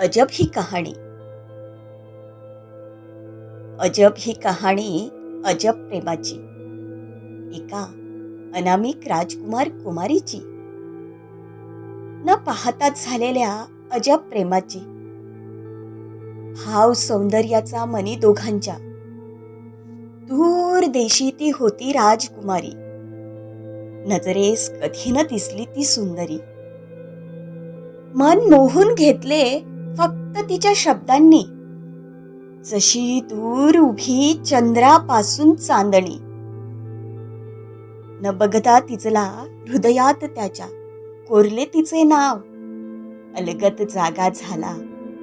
अजब ही कहाणी. अजब ही कहाणी अजब प्रेमाची. एका अनामिक राजकुमार कुमारीची. न पाहताच झालेल्या अजब प्रेमाची. भाव सौंदर्याचा मनी दोघांच्या. दूर देशी ती होती राजकुमारी. नजरेस कधी न दिसली ती सुंदरी. मन मोहून घेतले फक्त तिच्या शब्दांनी. जशी दूर उभी चंद्रापासून चांदणी. न बघता तिचला हृदयात त्याच्या कोरले तिचे नाव. अलगत जागा झाला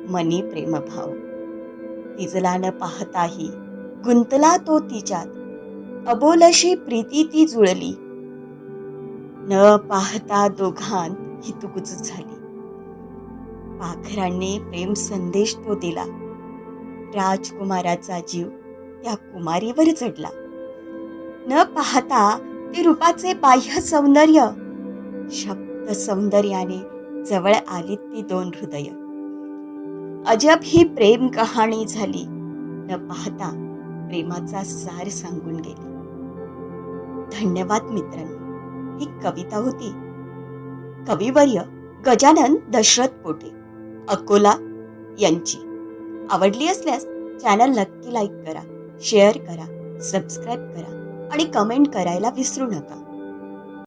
मनी प्रेमभाव. तिचला न पाहताही गुंतला तो तिच्यात. अबोलशी प्रीती ती जुळली. न पाहता दोघांत हितुकुच झाली. पाखरांनी प्रेम संदेश तो दिला. राजकुमाराचा जीव त्या कुमारीवर चढला. न पाहता ते रूपाचे बाह्य सौंदर्य शब्द सौंदर्याने जवळ आली ती दोन हृदय. अजब ही प्रेम कहाणी झाली. न पाहता प्रेमाचा सार सांगून गेली. धन्यवाद मित्रांनो. ही कविता होती. कविवर्य गजानन दशरथ पोटे. अकोला यांची. आवडली असल्यास चॅनल नक्की लाईक करा शेअर करा सबस्क्राईब करा आणि कमेंट करायला विसरू नका.